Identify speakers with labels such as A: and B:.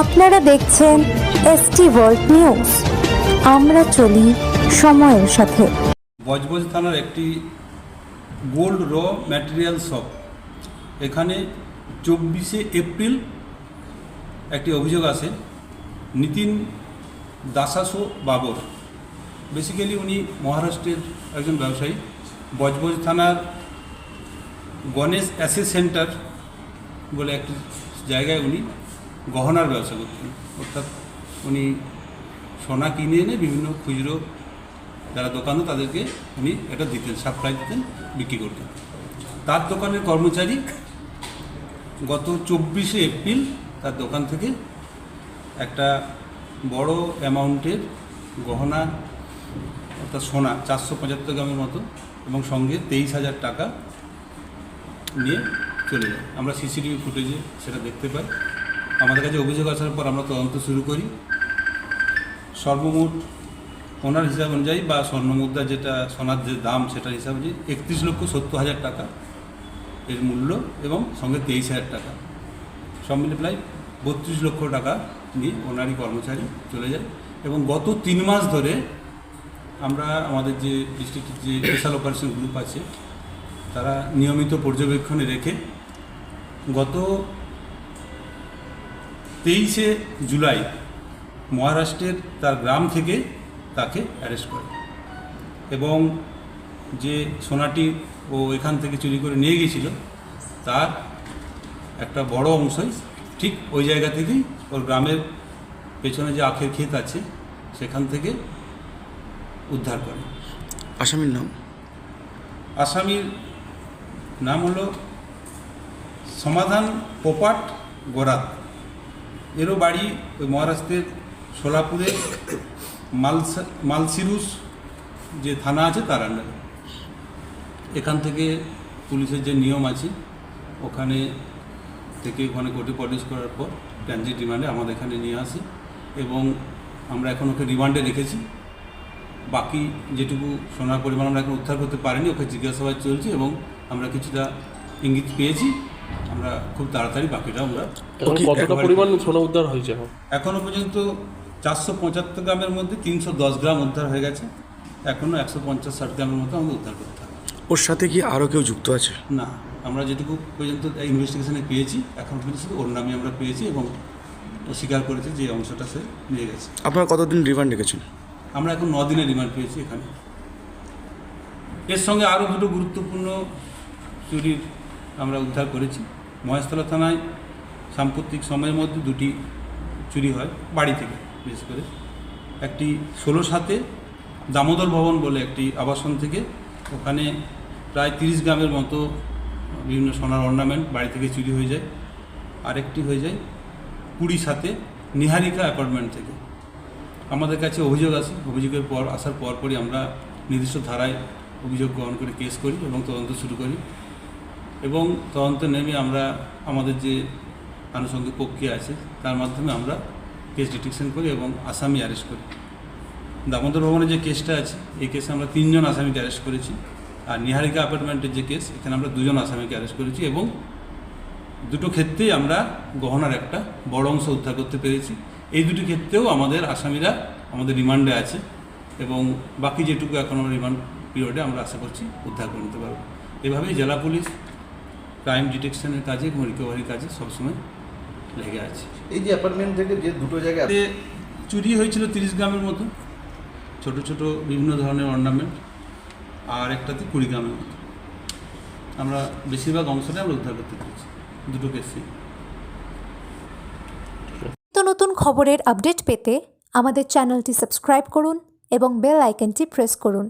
A: আপনারা দেখছেন ST world news. আমরা চলি সময়ের সাথে।
B: বজবজ থানার একটি গোল্ড র ম্যাটেরিয়াল শপ। এখানে চব্বিশে এপ্রিল একটি অভিযোগ আসে, নিতিন দাসাসো বাবর। বেসিক্যালি উনি মহারাষ্ট্রের একজন ব্যবসায়ী। বজবজ থানার গণেশ অ্যাসেস সেন্টার বলে একটি জায়গায় উনি গহনার ব্যবসা করতেন। অর্থাৎ উনি সোনা কিনে এনে বিভিন্ন খুচরো যারা দোকানদার তাদেরকে উনি এটা দিতেন, সাপ্লাই দিতেন, বিক্রি করতেন। তার দোকানের কর্মচারী গত চব্বিশে এপ্রিল তার দোকান থেকে একটা বড় অ্যামাউন্টের গহনা অর্থাৎ সোনা চারশো পঁচাত্তর গ্রামের মতো এবং সঙ্গে তেইশ হাজার টাকা নিয়ে চলে যায়। আমরা সিসিটিভি ফুটেজে সেটা দেখতে পাই। আমাদের কাছে অভিযোগ আসার পর আমরা তদন্ত শুরু করি। সর্বমোট ওনার হিসাব অনুযায়ী বা স্বর্ণমুদ্রা যেটা সোনার যে দাম সেটার হিসাব অনুযায়ী একত্রিশ লক্ষ সত্তর হাজার টাকা এর মূল্য এবং সঙ্গে তেইশ হাজার টাকা। সব মিলে প্রায় বত্রিশ লক্ষ টাকা নিয়ে ওনারই কর্মচারী চলে যায় এবং গত তিন মাস ধরে আমরা আমাদের যে ডিস্ট্রিক্টের যে স্পেশাল অপারেশন গ্রুপ আছে, তারা নিয়মিত পর্যবেক্ষণে রেখে গত তেইশে জুলাই মহারাষ্ট্রের তার গ্রাম থেকে তাকে অ্যারেস্ট করে এবং যে সোনাটি ও এখান থেকে চুরি করে নিয়ে গিয়েছিল তার একটা বড় অংশই ঠিক ওই জায়গা থেকেই ওর গ্রামের পেছনে যে আখের ক্ষেত আছে সেখান থেকে উদ্ধার করে।
C: আসামির নাম?
B: আসামির নাম হলো সমাধান পোপাট গোরাত। এরও বাড়ি ওই মহারাষ্ট্রের সোলাপুরে, মালসা, মালসিরুস যে থানা আছে তার আন্ডারে এখান থেকে পুলিশের যে নিয়ম আছে, ওখানে থেকে ওখানে কোর্টে প্রডিউস করার পর ট্রানজিট রিমান্ডে আমাদের এখানে নিয়ে আসে এবং আমরা এখন ওকে রিমান্ডে রেখেছি। বাকি যেটুকু সোনার পরিমাণ আমরা এখন উদ্ধার করতে পারিনি, ওকে জিজ্ঞাসাবাদ চলছে এবং আমরা কিছুটা ইঙ্গিত পেয়েছি। আমরা খুব তাড়াতাড়ি বাকিটা আমরা
D: এখন কতটা পরিমাণ সোনা উদ্ধার হয়েছে? এখন
B: এখনও পর্যন্ত চারশো পঁচাত্তর গ্রামের মধ্যে তিনশো দশ গ্রাম উদ্ধার হয়ে গেছে। এখনও একশো পঞ্চাশ ষাট গ্রামের মতো আমাদের উদ্ধার করতে হবে।
C: ওর সাথে কি আরও কেউ যুক্ত আছে?
B: না আমরা যেটুকু পর্যন্ত ইনভেস্টিগেশনে পেয়েছি এখন পর্যন্ত শুধু ওর নামে আমরা পেয়েছি এবং ও স্বীকার করেছে যে অংশটা সে নিয়ে গেছে।
C: আপনারা কতদিন রিমান্ড রেখেছেন?
B: আমরা এখন দিনের রিমান্ড পেয়েছি এখানে। এর সঙ্গে আরও দুটো গুরুত্বপূর্ণ চুরির আমরা উদ্ধার করেছি। মহেশতলা থানায় সাম্প্রতিক সময়ের মধ্যে দুটি চুরি হয় বাড়ি থেকে, বিশেষ করে। একটি ষোলো সাতে দামোদর ভবন বলে একটি আবাসন থেকে, ওখানে প্রায় তিরিশ গ্রামের মতো বিভিন্ন সোনার অর্নামেন্ট বাড়ি থেকে চুরি হয়ে যায়। আরেকটি হয়ে যায় কুড়ি সাতে নিহারিকা অ্যাপার্টমেন্ট থেকে। আমাদের কাছে অভিযোগ আসে অভিযোগের পর, আসার পরপরই আমরা নির্দিষ্ট ধারায় অভিযোগ গ্রহণ করে কেস করি এবং তদন্ত শুরু করি। এবং তদন্তে নেমে আমরা আমাদের যে আনুষঙ্গিক প্রক্রিয়া আছে, তার মাধ্যমে আমরা কেস ডিটেকশন করি এবং আসামি অ্যারেস্ট করি। দামোদর ভবনের যে কেসটা আছে, এই কেসে আমরা তিনজন আসামিকে অ্যারেস্ট করেছি। আর নিহারিকা অ্যাপার্টমেন্টের যে কেস এখানে আমরা দুজন আসামিকে অ্যারেস্ট করেছি এবং দুটো ক্ষেত্রেই আমরা গহনার একটা বড় অংশ উদ্ধার করতে পেরেছি। এই দুটি ক্ষেত্রেও আমাদের আসামিরা আমাদের রিমান্ডে আছে এবং বাকি যেটুকু এখন আমরা রিমান্ড পিরিয়ডে আমরা আশা করছি উদ্ধার করে নিতে পারব। এভাবেই জেলা পুলিশ ক্রাইম ডিটেকশনের কাজে এবং রিকভারির কাজে সবসময় লেগে আছে।
E: এই যে অ্যাপার্টমেন্ট থেকে যে দুটো জায়গায়
B: এতে চুরি হয়েছিল তিরিশ গ্রামের মতো। ছোট ছোট বিভিন্ন ধরনের অর্নামেন্ট আর একটাতে কুড়ি গ্রামের মতো। আমরা বেশিরভাগ অংশটা আমরা উদ্ধার করতে পেরেছি দুটো কেসেই
A: তো নতুন খবরের আপডেট পেতে আমাদের চ্যানেলটি সাবস্ক্রাইব করুন এবং বেল আইকনটি প্রেস করুন।